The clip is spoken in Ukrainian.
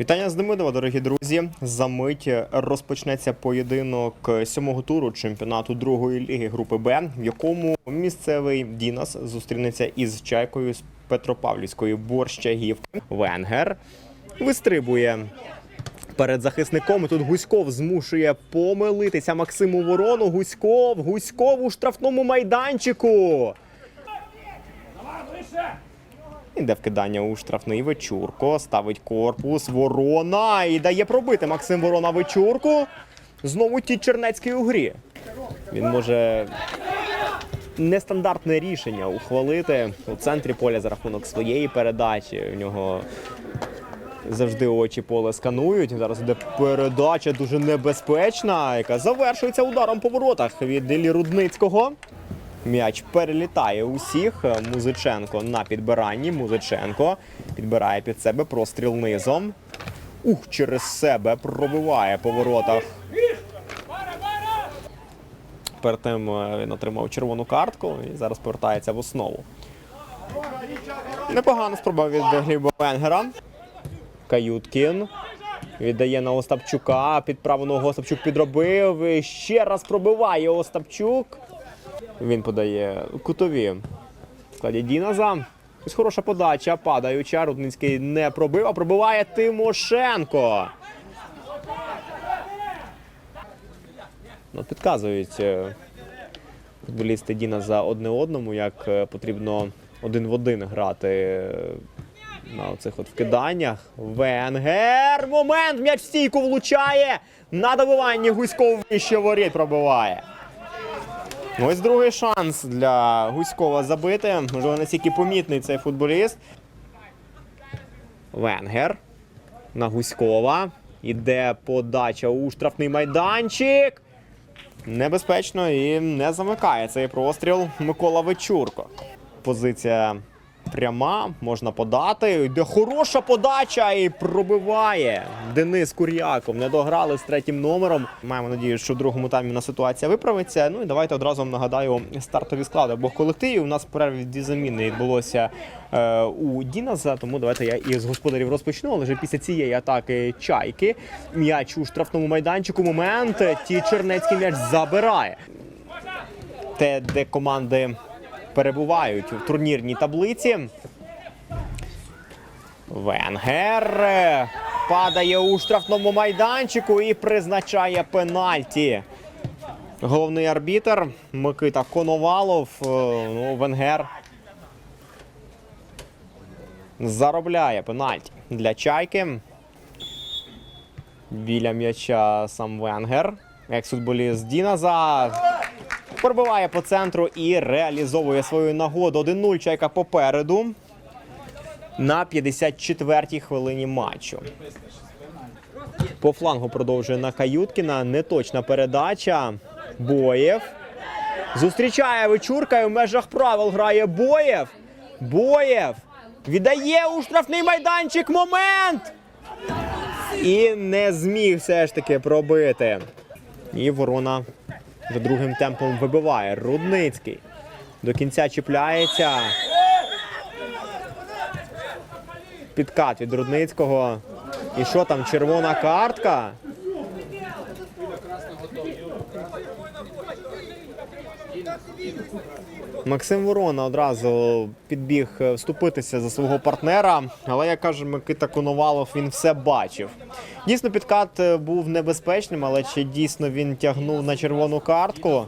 Вітання з Демидова, дорогі друзі. За мить розпочнеться поєдинок сьомого туру чемпіонату другої ліги групи Б, в якому місцевий Дінас зустрінеться із чайкою з Петропавлівської борщагівки. Венгер вистрибує перед захисником. Тут Гуськов змушує помилитися Максиму Ворону. Гуськов, Гуськов у штрафному майданчику. Іде вкидання у штрафний вечурко, ставить корпус, ворона і дає пробити Максим Ворона вечурку. Знову ті Чернецький у грі. Він може нестандартне рішення ухвалити у центрі поля за рахунок своєї передачі. У нього завжди очі поле сканують. Зараз іде передача дуже небезпечна, яка завершується ударом по воротах від Іллі Рудницького. М'яч перелітає усіх. Музиченко на підбиранні. Музиченко підбирає під себе простріл низом. Ух, через себе пробиває по воротах. Перед тим е, він отримав червону картку і зараз повертається в основу. Непогана спроба від Гліба Венгера. Каюткін. Віддає на Остапчука. Під праву ногу Остапчук підробив. І Ще раз пробиває Остапчук. Він подає кутові в складі Діназа. Ось хороша подача, падаюча. Рудницький не пробив, а пробиває Тимошенко. Ну, підказують е, футболісти Діназа одне одному, як е, потрібно один в один грати е, на оцих от вкиданнях. Венгер! Момент! М'яч в стійку влучає! На добиванні Гуськов вище воріт пробиває. Ну, Ось другий шанс для Гуськова забити. Можливо, настільки помітний цей футболіст. Венгер на Гуськова. Іде подача у штрафний майданчик. Небезпечно і не замикає цей простріл Микола Вечурко. Позиція пряма, можна подати. Йде хороша подача і пробиває. Денис Кур'яков. Не дограли з третім номером. Маємо надію, що в другому таймі на ситуація виправиться. Ну і давайте одразу вам нагадаю стартові склади обох колективів. У нас перерві дві заміни відбулося е, у Діназа. Тому давайте я із господарів розпочну. Але вже після цієї атаки чайки м'яч у штрафному майданчику. Момент ті Чернецький м'яч забирає. Те, де команди перебувають в турнірній таблиці. Венгер е, падає у штрафному майданчику і призначає пенальті. Головний арбітр Микита Коновалов. Е, Ну, Венгер заробляє пенальті для чайки. Біля м'яча сам Венгер. Екс-футболіст Діназа пробиває по центру і реалізовує свою нагоду. 1-0 чайка попереду на 54-й хвилині матчу. По флангу продовжує на Каюткіна. Неточна передача. Боєв. Зустрічає Вечурка і в межах правил грає Боєв. Боєв. Віддає у штрафний майданчик момент. І не зміг все ж таки пробити. І ворона вже другим темпом вибиває. Рудницький. До кінця чіпляється. Підкат від Рудницького. І що там? Червона картка. Максим Ворона одразу підбіг е, вступитися за свого партнера, але як каже Микита Коновалов, він все бачив. Дійсно, підкат е, був небезпечним, але чи дійсно він тягнув на червону картку?